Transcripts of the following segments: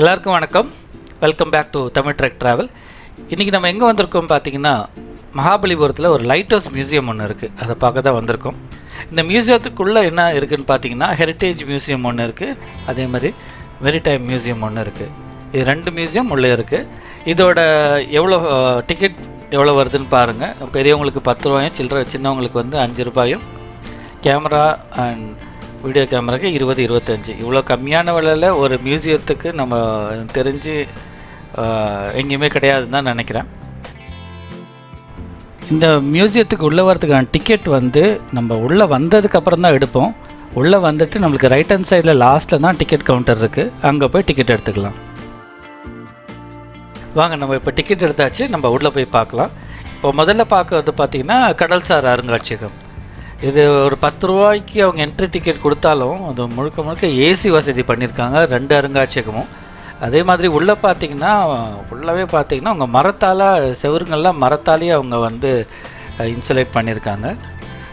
எல்லாருக்கும் வணக்கம். Welcome back to Tamil trek travel இன்றைக்கி நம்ம எங்கே வந்திருக்கோம் பார்த்தீங்கன்னா மகாபலிபுரத்தில் ஒரு லைட் ஹவுஸ் மியூசியம் ஒன்று இருக்குது அதை பார்க்க தான் வந்திருக்கோம். இந்த மியூசியத்துக்குள்ளே என்ன இருக்குதுன்னு பார்த்தீங்கன்னா ஹெரிட்டேஜ் மியூசியம் ஒன்று இருக்குது அதே மாதிரி மெரிடைம் மியூசியம் ஒன்று இருக்குது இது ரெண்டு மியூசியம் உள்ளே இருக்குது இதோட எவ்வளோ டிக்கெட் எவ்வளோ வருதுன்னு பாருங்கள் பெரியவங்களுக்கு பத்து ரூபாயும் சில்லற சின்னவங்களுக்கு வந்து அஞ்சு ரூபாயும். கேமரா அண்ட் வீடியோ கேமராக்கு இருபது இருபத்தஞ்சி. இவ்வளோ கம்மியான விலையில் ஒரு மியூசியத்துக்கு நம்ம தெரிஞ்சு எங்கேயுமே கிடையாதுன்னு தான் நினைக்கிறேன். இந்த மியூசியத்துக்கு உள்ளே வரதுக்கான டிக்கெட் வந்து நம்ம உள்ளே வந்ததுக்கப்புறம் தான் எடுப்போம். உள்ளே வந்துட்டு நம்மளுக்கு ரைட் ஹேண்ட் சைடில் லாஸ்ட்டில் தான் டிக்கெட் கவுண்டர் இருக்குது அங்கே போய் டிக்கெட் எடுத்துக்கலாம். வாங்க நம்ம இப்போ டிக்கெட் எடுத்தாச்சு. நம்ம உள்ளே போய் பார்க்கலாம். இப்போ முதல்ல பார்க்கறது பார்த்திங்கன்னா கடல்சார் அருங்காட்சியகம். இது ஒரு பத்து ரூபாய்க்கு அவங்க என்ட்ரி டிக்கெட் கொடுத்தாலும் அது முழுக்க முழுக்க ஏசி வசதி பண்ணியிருக்காங்க ரெண்டு அருங்காட்சியகமும். அதே மாதிரி உள்ளே பார்த்தீங்கன்னா உள்ளவே பார்த்தீங்கன்னா அவங்க மரத்தால் செவருங்கள்லாம் மரத்தாலேயே அவங்க வந்து இன்சுலேட் பண்ணியிருக்காங்க.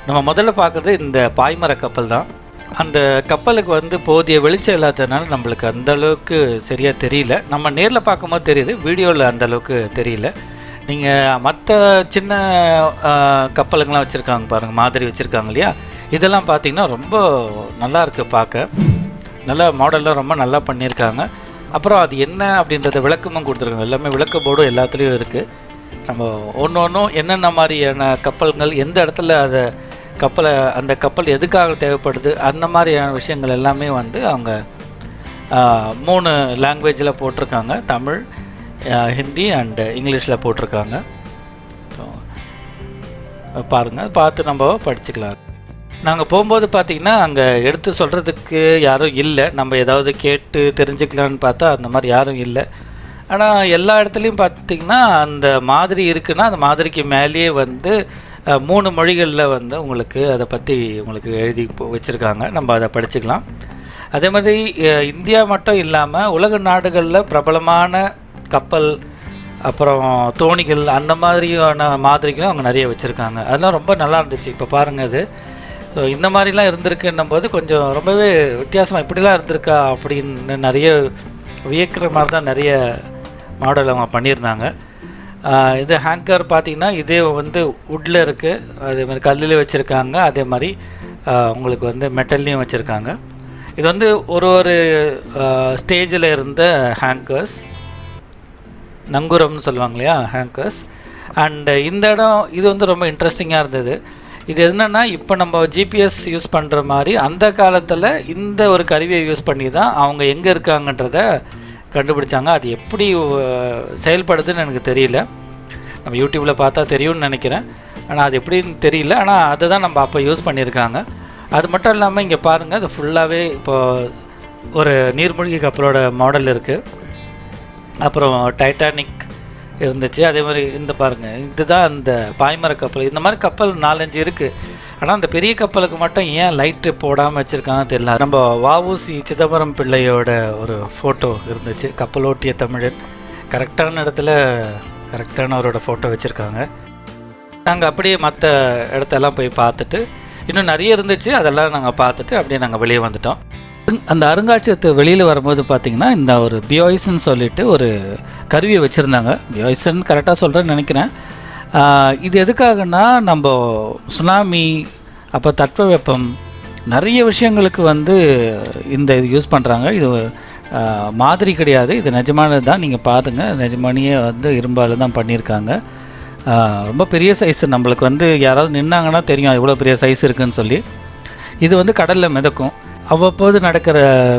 நம்ம முதல்ல பார்க்குறது இந்த பாய்மர கப்பல் தான். அந்த கப்பலுக்கு வந்து போதிய வெளிச்சம் இல்லாததுனால நம்மளுக்கு அந்த அளவுக்கு சரியாக தெரியல. நம்ம நேரில் பார்க்கும்போது தெரியுது வீடியோவில் அந்த அளவுக்கு தெரியல. நீங்கள் மற்ற சின்ன ஆஹ், கப்பலுங்கெல்லாம் வச்சுருக்காங்க பாருங்கள் மாதிரி வச்சுருக்காங்க இல்லையா? இதெல்லாம் பார்த்தீங்கன்னா ரொம்ப நல்லா இருக்குது பார்க்க நல்லா மாடல்லாம் ரொம்ப நல்லா பண்ணியிருக்காங்க. அப்புறம் அது என்ன அப்படின்றத விளக்கமும் கொடுத்துருக்காங்க. எல்லாமே விளக்க போர்டும் எல்லாத்துலேயும் இருக்குது நம்ம ஒன்று ஒன்றும் என்னென்ன மாதிரியான கப்பல்கள் எந்த இடத்துல அதை கப்பலை அந்த கப்பல் எதுக்காக தேவைப்படுது அந்த மாதிரியான விஷயங்கள் எல்லாமே வந்து அவங்க மூணு லாங்குவேஜில் போட்டிருக்காங்க. தமிழ் ஹிந்தி அண்டு இங்கிலீஷில் போட்டிருக்காங்க. பாருங்கள் பார்த்து நம்ம படிச்சுக்கலாம். நாங்கள் போகும்போது பார்த்திங்கன்னா அங்கே எடுத்து சொல்கிறதுக்கு யாரும் இல்லை. நம்ம ஏதாவது கேட்டு தெரிஞ்சுக்கலான்னு பார்த்தா அந்த மாதிரி யாரும் இல்லை. ஆனால் எல்லா இடத்துலையும் பார்த்தீங்கன்னா அந்த மாதிரி இருக்குன்னா அந்த மாதிரிக்கு மேலேயே வந்து மூணு மொழிகளில் வந்து உங்களுக்கு அதை பற்றி உங்களுக்கு எழுதி வச்சுருக்காங்க. நம்ம அதை படிச்சுக்கலாம். அதே மாதிரி இந்தியா மட்டும் இல்லாமல் உலக நாடுகளில் பிரபலமான கப்பல் அப்புறம் தோணிகள் அந்த மாதிரியான மாதிரிகளும் அவங்க நிறைய வச்சுருக்காங்க. அதெல்லாம் ரொம்ப நல்லா இருந்துச்சு. இப்போ பாருங்கள் அது. ஸோ இந்த மாதிரிலாம் இருந்திருக்குன்னும் போது கொஞ்சம் ரொம்பவே வித்தியாசமாக இப்படிலாம் இருந்திருக்கா அப்படின்னு நிறைய வியக்கிற மாதிரி தான் நிறைய மாடல் அவங்க பண்ணியிருந்தாங்க. இது ஹேங்கர் பார்த்திங்கன்னா இதே வந்து வுட்டில் இருக்குது அதே மாதிரி கல்லில் வச்சுருக்காங்க. அதே மாதிரி உங்களுக்கு வந்து மெட்டல்லையும் வச்சுருக்காங்க. இது வந்து ஒரு ஒரு ஸ்டேஜில் இருந்த ஹேங்கர்ஸ் நங்குரம்னு சொல்லுவாங்க இல்லையா ஹேங்கர்ஸ் அண்டு இந்த இடம் இது வந்து ரொம்ப இன்ட்ரெஸ்டிங்காக இருந்தது. இது என்னென்னா இப்போ நம்ம ஜிபிஎஸ் யூஸ் பண்ணுற மாதிரி அந்த காலத்தில் இந்த ஒரு கருவியை யூஸ் பண்ணி தான் அவங்க எங்கே இருக்காங்கன்றத கண்டுபிடிச்சாங்க. அது எப்படி செயல்படுதுன்னு எனக்கு தெரியல. நம்ம யூடியூப்பில் பார்த்தா தெரியும்னு நினைக்கிறேன். ஆனால் அது எப்படின்னு தெரியல. ஆனால் அதை தான் நம்ம அப்போ யூஸ் பண்ணியிருக்காங்க. அது மட்டும் இல்லாமல் இங்கே பாருங்கள் அது ஃபுல்லாகவே இப்போது ஒரு நீர்மூழ்கி கப்பலோட மாடல் இருக்குது அப்புறம் டைட்டானிக் இருந்துச்சு. அதே மாதிரி இந்த பாருங்கள் இதுதான் அந்த பாய்மர கப்பல். இந்த மாதிரி கப்பல் நாலஞ்சு இருக்குது ஆனால் அந்த பெரிய கப்பலுக்கு மட்டும் ஏன் லைட்டு போடாமல் வச்சுருக்காங்கன்னு தெரியல. நம்ம வாவூசி சிதம்பரம் பிள்ளையோட ஒரு ஃபோட்டோ இருந்துச்சு. கப்பலோட்டிய தமிழன். கரெக்டான இடத்துல கரெக்டான அவரோட ஃபோட்டோ வச்சுருக்காங்க. நாங்கள் அப்படியே மற்ற இடத்தெல்லாம் போய் பார்த்துட்டு இன்னும் நிறைய இருந்துச்சு. அதெல்லாம் நாங்கள் பார்த்துட்டு அப்படியே நாங்கள் வெளியே வந்துட்டோம். அந்த அருங்காட்சியகத்து வெளியில் வரும்போது பார்த்தீங்கன்னா இந்த ஒரு பியோய்ஸ்ன்னு சொல்லிட்டு ஒரு கருவியை வச்சுருந்தாங்க. பியோய்ஸ்ன்னு கரெக்டாக சொல்கிறேன்னு நினைக்கிறேன். இது எதுக்காகன்னா நம்ம சுனாமி அப்போ தட்பவெப்பம் நிறைய விஷயங்களுக்கு வந்து இந்த இது யூஸ் பண்ணுறாங்க இது மாதிரி கிடையாது. இது நிஜமானது தான். நீங்கள் பாருங்கள் நிஜமானியே வந்து இரும்பால் தான் பண்ணியிருக்காங்க. ரொம்ப பெரிய சைஸ் நம்மளுக்கு வந்து யாராவது நின்னாங்கன்னா தெரியும். எவ்வளோ பெரிய சைஸ் இருக்குன்னு சொல்லி. இது வந்து கடலில் மிதக்கும். அவ்வப்போது நடக்கிற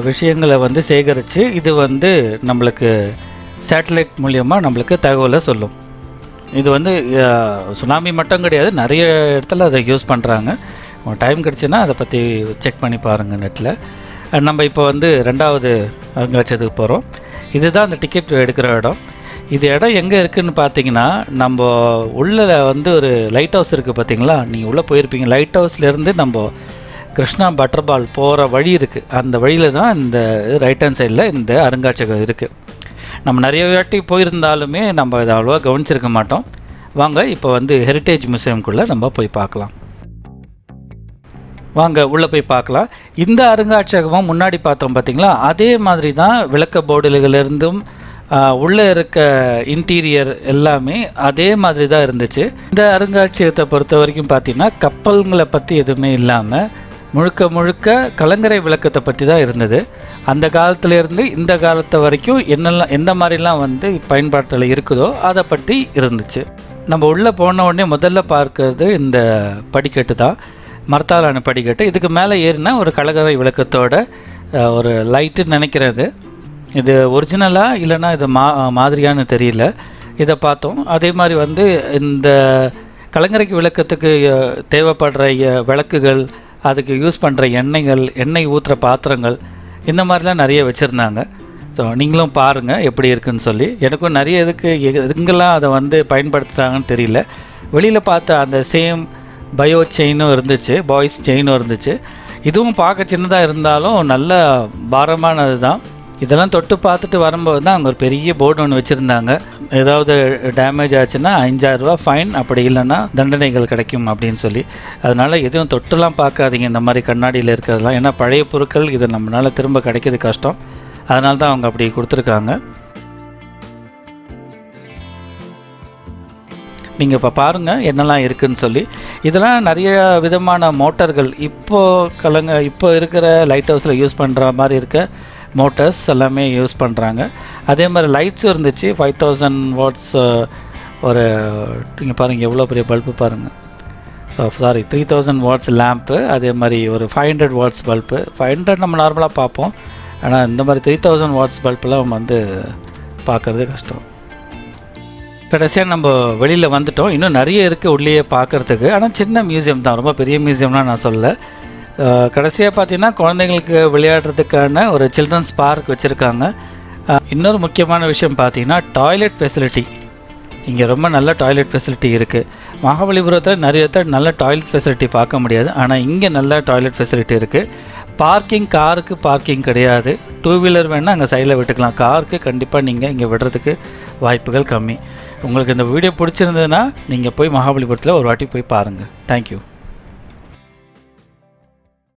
விஷயங்களை வந்து சேகரித்து இது வந்து நம்மளுக்கு சேட்டலைட் மூலியமாக நம்மளுக்கு தகவலை சொல்லும். இது வந்து சுனாமி மட்டும் கிடையாது நிறைய இடத்துல அதை யூஸ் பண்ணுறாங்க டைம் கிடச்சுன்னா அதை பற்றி செக் பண்ணி பாருங்கள் நெட்டில் நம்ம இப்போ வந்து ரெண்டாவது அருங்காட்சியத்துக்கு போகிறோம் இதுதான் அந்த டிக்கெட் எடுக்கிற இடம். இது இடம் எங்கே இருக்குதுன்னு பார்த்தீங்கன்னா நம்ம உள்ளே வந்து ஒரு லைட் ஹவுஸ் இருக்குது பார்த்தீங்களா? நீங்கள் உள்ளே போயிருப்பீங்க. லைட் ஹவுஸ்லேருந்து நம்ம கிருஷ்ணா பட்டர்பால் போகிற வழி இருக்குது அந்த வழியில் தான் இந்த ரைட் ஹேண்ட் சைடில் இந்த அருங்காட்சியகம் இருக்குது நம்ம நிறைய வாட்டி போயிருந்தாலுமே நம்ம இதை அவ்வளோவா கவனிச்சிருக்க மாட்டோம். வாங்க இப்போ வந்து ஹெரிட்டேஜ் மியூசியம்குள்ளே நம்ம போய் பார்க்கலாம். வாங்க உள்ளே போய் பார்க்கலாம். இந்த அருங்காட்சியகமும் முன்னாடி பார்த்தோம் பார்த்திங்களா அதே மாதிரி தான் விளக்க போர்டுகளிலிருந்தும் உள்ளே இருக்க இன்டீரியர் எல்லாமே அதே மாதிரி தான் இருந்துச்சு. இந்த அருங்காட்சியகத்தை பொறுத்த வரைக்கும் பார்த்தீங்கன்னா கப்பல்களை பற்றி எதுவுமே இல்லாமல் முழுக்க முழுக்க கலங்கரை விளக்கத்தை பற்றி தான் இருந்தது. அந்த காலத்திலேருந்து இந்த காலத்தை வரைக்கும் என்னெல்லாம் எந்த மாதிரிலாம் வந்து பயன்பாட்டில் இருக்குதோ அதை பற்றி இருந்துச்சு. நம்ம உள்ளே போன உடனே முதல்ல பார்க்கறது இந்த படிக்கட்டு தான். மரத்தாலான படிக்கட்டு. இதுக்கு மேலே ஏறினா ஒரு கலங்கரை விளக்கத்தோட ஒரு லைட்டுன்னு நினைக்கிறது. இது ஒரிஜினலாக இல்லைன்னா இது மா மாதிரியான்னு தெரியல. இதை பார்த்தோம். அதே மாதிரி வந்து இந்த கலங்கரைக்கு விளக்கத்துக்கு தேவைப்படுற விளக்குகள் அதுக்கு யூஸ் பண்ணுற எண்ணெய்கள் எண்ணெய் ஊற்றுற பாத்திரங்கள் இந்த மாதிரிலாம் நிறைய வச்சுருந்தாங்க. ஸோ நீங்களும் பாருங்கள் எப்படி இருக்குன்னு சொல்லி. எனக்கும் நிறைய இதுக்கு எ- எங்கெல்லாம் அதை வந்து பயன்படுத்துகிறாங்கன்னு தெரியல. வெளியில் பார்த்த அந்த சேம் பயோ செயினும் இருந்துச்சு பாய்ஸ் செயினும் இருந்துச்சு. இதுவும் பார்க்க சின்னதாக இருந்தாலும் நல்ல பாரமானது தான் இதெல்லாம் தொட்டு பார்த்துட்டு வரும்போது தான் அங்கே ஒரு பெரிய போர்டு ஒன்று வச்சுருந்தாங்க. ஏதாவது டேமேஜ் ஆச்சுன்னா அஞ்சாயிரரூபா ஃபைன் அப்படி இல்லைன்னா தண்டனைகள் கிடைக்கும் அப்படின்னு சொல்லி. அதனால் எதுவும் தொட்டுலாம் பார்க்காதீங்க இந்த மாதிரி கண்ணாடியில் இருக்கிறதெல்லாம். ஏன்னா பழைய பொருட்கள் இது நம்மளால் திரும்ப கிடைக்கிறது கஷ்டம். அதனால தான் அவங்க அப்படி கொடுத்துருக்காங்க. நீங்கள் இப்போ பாருங்கள் என்னெல்லாம் இருக்குதுன்னு சொல்லி. இதெல்லாம் நிறைய விதமான மோட்டார்கள். இப்போ கலங்க இப்போ இருக்கிற லைட் ஹவுஸில் யூஸ் பண்ணுற மாதிரி இருக்க மோட்டர்ஸ் எல்லாமே யூஸ் பண்ணுறாங்க அதே மாதிரி லைட்ஸும் இருந்துச்சு ஃபைவ் தௌசண்ட் வாட்ஸ் ஒரு நீங்கள் பாருங்கள் எவ்வளோ பெரிய பல்பு பாருங்கள் so sorry three thousand watts lamp அதே மாதிரி ஒரு five hundred watts bulb five hundred நம்ம நார்மலாக பார்ப்போம். ஆனால் இந்த மாதிரி த்ரீ தௌசண்ட் வாட்ஸ் பல்பெலாம் வந்து பார்க்குறது கஷ்டம். கடைசியாக நம்ம வெளியில் வந்துட்டோம். இன்னும் நிறைய இருக்குது உள்ளேயே பார்க்குறதுக்கு. ஆனால் சின்ன மியூசியம் தான். ரொம்ப பெரிய மியூசியம்லாம் நான் சொல்லலை. கடைசியாக பார்த்தீங்கன்னா குழந்தைங்களுக்கு விளையாடுறதுக்கான ஒரு சில்ட்ரன்ஸ் பார்க் வச்சுருக்காங்க. இன்னொரு முக்கியமான விஷயம் பார்த்தீங்கன்னா டாய்லெட் ஃபெசிலிட்டி. இங்கே ரொம்ப நல்ல டாய்லெட் ஃபெசிலிட்டி இருக்குது மகாபலிபுரத்தில் நிறைய இடத்துல நல்ல டாய்லெட் ஃபெசிலிட்டி பார்க்க முடியாது. ஆனால் இங்கே நல்ல டாய்லெட் ஃபெசிலிட்டி இருக்குது பார்க்கிங் காருக்கு பார்க்கிங் கிடையாது. டூ வீலர் வேணால் அங்கே சைடில் விட்டுக்கலாம். காருக்கு கண்டிப்பாக நீங்கள் இங்கே விடுறதுக்கு வாய்ப்புகள் கம்மி. உங்களுக்கு இந்த வீடியோ பிடிச்சிருந்ததுன்னா நீங்கள் போய் மகாபலிபுரத்தில் ஒரு வாட்டி போய் பாருங்கள் தேங்க்யூ